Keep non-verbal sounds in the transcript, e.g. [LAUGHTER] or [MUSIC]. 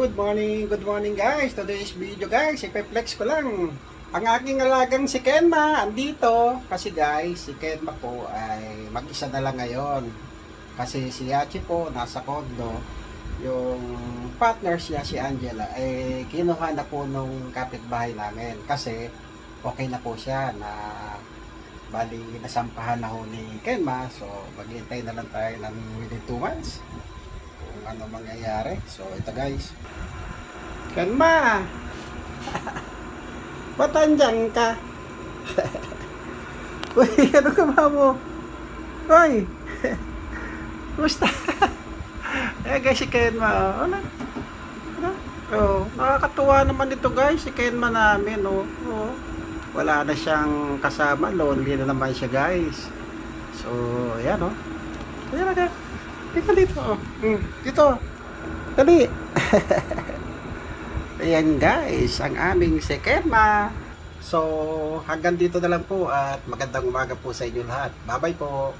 Good morning, good morning guys. Today's video guys, ipe-flex ko lang. Ang aking alagang si Kenma andito kasi guys, si Kenma po ay mag-isa na lang ngayon. Kasi si Yachi po nasa condo. Yung partner siya si Angela eh kinuha na po nung kapitbahay namin kasi okay na po siya na bali nasampahan na ho ni Kenma so maghihintay na lang tayo ng within 2 months ano mangyayari. So, ito guys. Kanma! Ba't andyan ka? [LAUGHS] Uy, ano ka ba mo? Uy! [LAUGHS] Kumusta? eh guys, si Kenma. oh. Ano? Ano? Oh, nakakatuwa naman ito guys, si Kenma namin. Oh. Oh. Wala na siyang kasama, lonely na naman siya guys. So, ayan oh. Ayan na guys. Tika dito. Oh. Mm, dito. Dali. [LAUGHS] Ayan guys, ang aming sekema. So, hanggang dito na lang po at magandang umaga po sa inyo lahat. Bye-bye po.